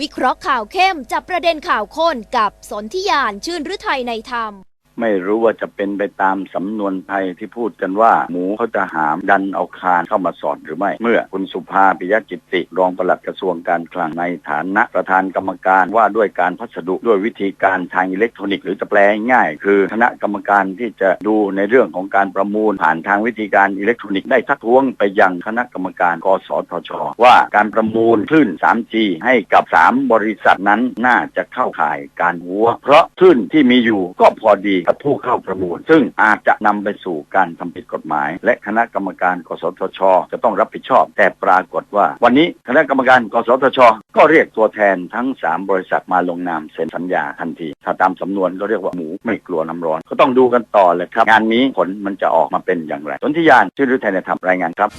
วิเคราะห์ข่าวเข้มจับประเด็นข่าวข้นกับสนธิยานชื่นฤทัยในธรรม ไม่รู้ว่าจะเป็นไปตามสำนวนไทยที่พูดกันว่า หมูเขาจะหามดันเอาคานเข้ามาสอดหรือไม่ เมื่อคุณสุภาปิยจิติ รองปลัดกระทรวงการคลังในฐานะประธานกรรมการว่าด้วยการพัสดุด้วยวิธีการทางอิเล็กทรอนิกส์หรือจะแปลง่าย คือคณะกรรมการที่จะดูในเรื่องของการประมูลผ่านทางวิธีการอิเล็กทรอนิกส์ได้ทักท้วงไปยังคณะกรรมการกสทช ว่าการประมูลคลื่น 3G ให้กับ 3 บริษัทนั้นน่าจะเข้าข่ายการหัว เพราะคลื่นที่มีอยู่ก็พอดีกับผู้เข้าประมูล ซึ่งอาจจะนำไปสู่การทำผิดกฎหมาย และคณะกรรมการ กสทช จะต้องรับผิดชอบ แต่ปรากฏว่า วันนี้คณะกรรมการ กสทช ก็เรียกตัวแทนทั้ง 3 บริษัทมาลงนามเซ็นสัญญาทันที ถ้าตามสำนวนก็เรียกว่าหมูไม่กลัวน้ำร้อน ก็ต้องดูกันต่อเลยครับ งานนี้ผลมันจะออกมาเป็นอย่างไรสนธิยานชื่อฤทัยในธรรมรายงานครับ